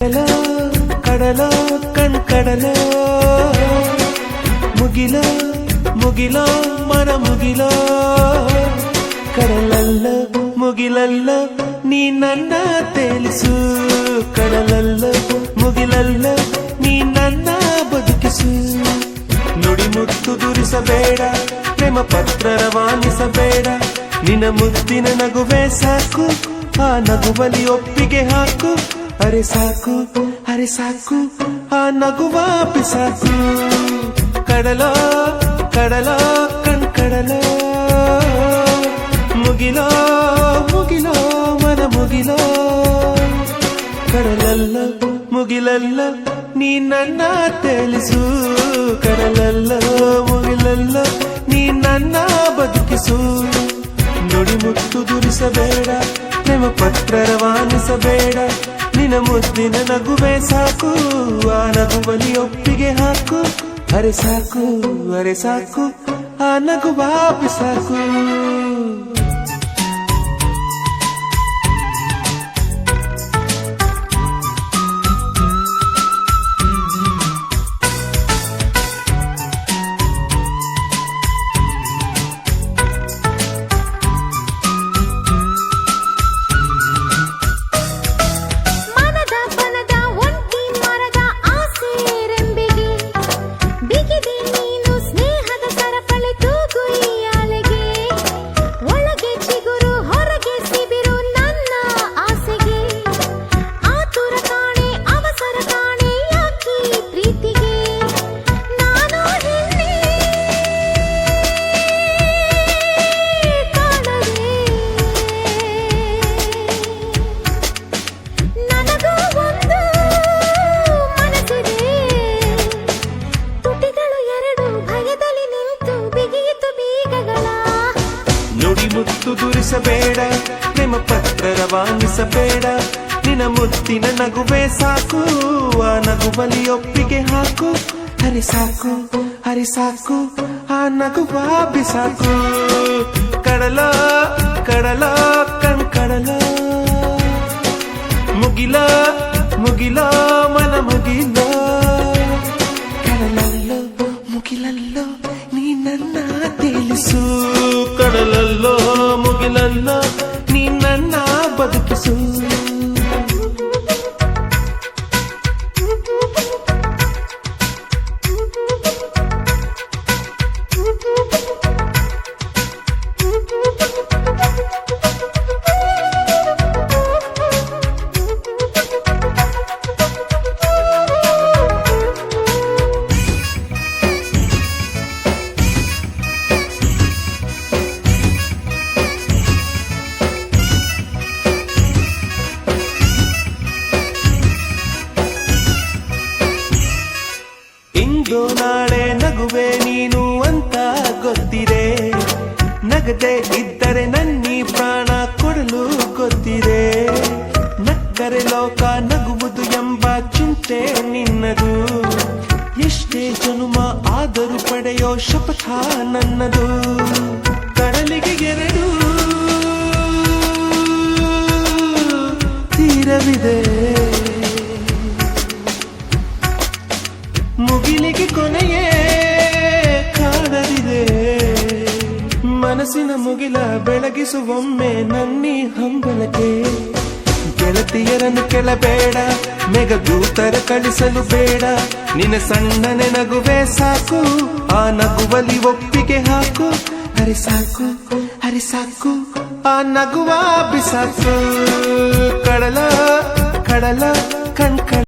ಕಡಲ ಕಡಲ ಕಣ್ ಕಡಲ ಮುಗಿಲ ಮುಗಿಲ, ಮನ ಮುಗಿಲ. ಕಡಲಲ್ಲ, ಮುಗಿಲಲ್ಲ, ನೀ ನನ್ನ ತಿಳಿಸು ಕಡಲಲ್ಲ, ಮುಗಿಲಲ್ಲ, ನೀ ನನ್ನ ಬದುಕಿಸು. ನುಡಿ ಮುತ್ತು ದುರಿಸಬೇಡ, ಪ್ರೇಮ ಪತ್ರ ರವಾನಿಸಬೇಡ. ನಿನ್ನ ಮುತ್ತಿನ ನಗುವೆ ಸಾಕು, ಆ ನಗುವಲಿ ಒಪ್ಪಿಗೆ ಹಾಕು. ಅರೆ ಸಾಕು ಅರೆ ಸಾಕು, ಆ ನಗುವ ಸಾಕು ಕಡಲ ಕಡಲ, ಕಣ್ ಕಡಲ. ಮುಗಿಲೋ ಮುಗಿಲೋ, ಮನ ಮುಗಿಲೋ. ಕಡಲಲ್ಲ, ಮುಗಿಲಲ್ಲ, ನೀ ನನ್ನ ತಿಳಿಸು. ಕಡಲಲ್ಲ, ಮುಗಿಲಲ್ಲ, ನೀ ನನ್ನ ಬದುಕಿಸು. ನುಡಿ ಮುತ್ತು ದುರಿಸಬೇಡ ಪ್ರೇಮ ಪತ್ರ ರವಾನಿಸಬೇಡ. ನಿನ ಮುದ್ದಿನ ನಗುವೆ ಸಾಕು, ಆ ನಗುವಲಿ ಒಪ್ಪಿಗೆ ಹಾಕು. ಅರೆ ಸಾಕು ಅರೆ ಸಾಕು, ಆ ನಗು ಬಾಪಿ ಮನದ ನುಡಿ ಮುತ್ತು ದುರಿಸಬೇಡ ನಿಮ್ಮ ಪತ್ರ ರವಾನಿಸಬೇಡ. ನಿನ್ನ ಮುತ್ತಿನ ನಗುವೆ ಸಾಕು, ಆ ನಗುವಲಿ ಒಪ್ಪಿಗೆ ಹಾಕು. ಹರಿ ಸಾಕು ಹರಿ ಸಾಕು, ಆ ನಗುವ ಬಿಸಾಕು. ಕಡಲ ಕಡಲ ಕಣ್ ಕಡಲ ಮುಗಿಲ ಮುಗಿಲ ಇಂದು ನಾಳೆ ನಗುವೆ ನೀನು ಅಂತ ಗೊತ್ತಿದೆ. ನಗದೆ ಇದ್ದರೆ ನನ್ನಿ ಪ್ರಾಣ ಕೊಡಲು ಗೊತ್ತಿದೆ. ನಕ್ಕರೆ ಲೋಕ ನಗುವುದು ಎಂಬ ಚಿಂತೆ ನಿನ್ನದು. ಎಷ್ಟೇ ಜನುಮ ಆದರೂ ಪಡೆಯೋ ಶಪಥ ನನ್ನದು. ಕಡಲಿಗೆ ಎರಡು ತೀರವಿದೆ. ಮನಸ್ಸಿನ ಮುಗಿಲ ಬೆಳಗಿಸುವೊಮ್ಮೆ ನನ್ನಿ ಹಂಬಲಕ್ಕೆ. ಗೆಳತಿಯರನ್ನು ಕೆಳಬೇಡ, ಮೆಗದೂತರ ಕಳಿಸಲು ಬೇಡ. ನಿನ್ನ ಸಣ್ಣನೆ ನಗುವೆ ಸಾಕು, ಆ ನಗುವಲಿ ಒಪ್ಪಿಗೆ ಹಾಕು. ಹರಿ ಸಾಕು ಹರಿ ಸಾಕು, ಆ ನಗುವ ಬಿಸಾಕು. ಕಡಲ ಕಡಲ ಕಣ್ ಕಡ